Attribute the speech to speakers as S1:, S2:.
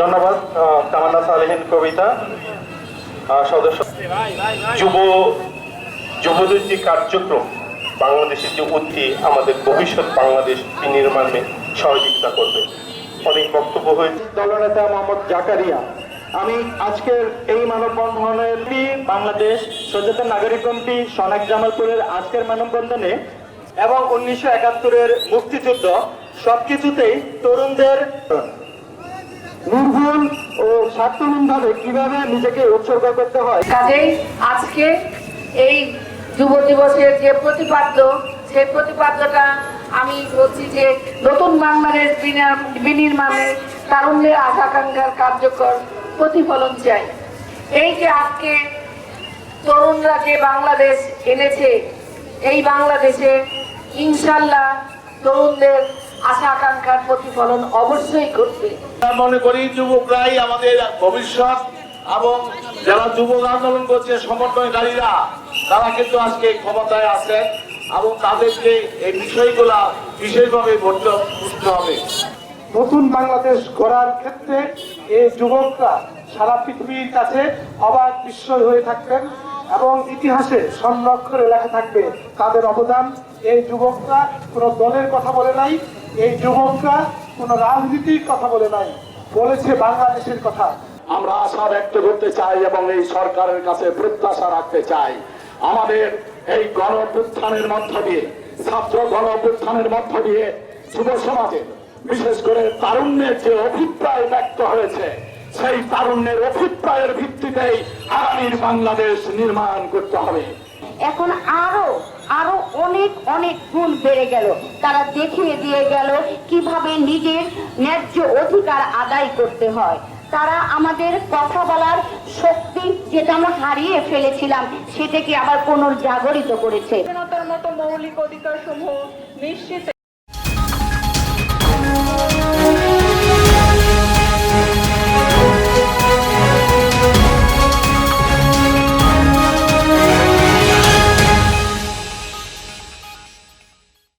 S1: ধন্যবাদ তামান্না সালেহিন কবিতা সদস্য। যুব যুবদের কার্যক্রম, বাংলাদেশের যে উদ্ধি আমাদের ভবিষ্যৎ বাংলাদেশ নির্মাণে সহযোগিতা করবে। অনেক বক্তব্য হয়েছে।
S2: দলনেতা মোহাম্মদ জাকারিয়া, আমি আজকের এই মানববন্ধনের বাংলাদেশ সচেতন নাগরিক কমিটি সনাক জামালপুরের আজকের মানববন্ধনে এবং উনিশশো একাত্তরের মুক্তিযুদ্ধ সবকিছুতেই তরুণদের নির্ভুল ও স্বার্থহীনভাবে কীভাবে নিজেকে উৎসর্গ করতে হয়?
S3: কাজেই আজকে এই যুব দিবসের যে প্রতিপাদ্য সেই প্রতিপাদ্যটা আমি বলছি যে নতুন বাংলাদেশ বিনা- বিনির্মাণে তারুণ্যের আশাকাঙ্ক্ষার কার্যকর প্রতিফলন চাই। এই যে আজকে তরুণরা যে বাংলাদেশ এনেছে, এই বাংলাদেশে ইনশাল্লাহ তরুণদের আশা আকাঙ্ক্ষার প্রতিফলন অবশ্যই ঘটবে।
S4: মনে করি যুবকরাই আমাদের ভবিষ্যৎ এবং যারা যুবক আন্দোলন করছে, সমন্বয়কারীরা, তারা কিন্তু আজকে ক্ষমতায় আছে এবং তাদেরকে এই বিষয়গুলা বিশেষভাবে বলতে বুঝতে হবে।
S2: নতুন বাংলাদেশ গড়ার ক্ষেত্রে এই যুবকরা সারা পৃথিবীর কাছে অবাক বিস্ময় হয়ে থাকবেন এবং ইতিহাসে স্বর্ণাক্ষরে লেখা থাকবে তাদের অবদান। এই যুবকরা কোনো দলের কথা বলে নাই এই যুবকরা কোনো রাজনীতির কথা বলে নাই বলেছে বাংলাদেশের কথা।
S4: আমরা আশা ব্যক্ত করতে চাই এবং এই সরকারের কাছে প্রত্যাশা রাখতে চাই। আমাদের এই গণ মধ্য দিয়ে ছাত্র গণ মধ্য দিয়ে যুব সমাজের বিশেষ করে তারুণ্যের যে অভিপ্রায় ব্যক্ত হয়েছে সেই তারুণ্যের অভিপ্রায়ের ভিত্তিতেই আগামীর বাংলাদেশ নির্মাণ করতে হবে।
S5: এখন আরও অনেক অনেক গুণ বেড়ে গেল। তারা দেখিয়ে দিয়ে গেল কীভাবে নিজের ন্যায্য অধিকার আদায় করতে হয়। তারা আমাদের কথা বলার শক্তি যেটা আমরা হারিয়ে ফেলেছিলাম, সেটাকে আবার পুনর্জাগরিত করেছে।
S6: মতো মৌলিক অধিকার সমূহ নিশ্চিত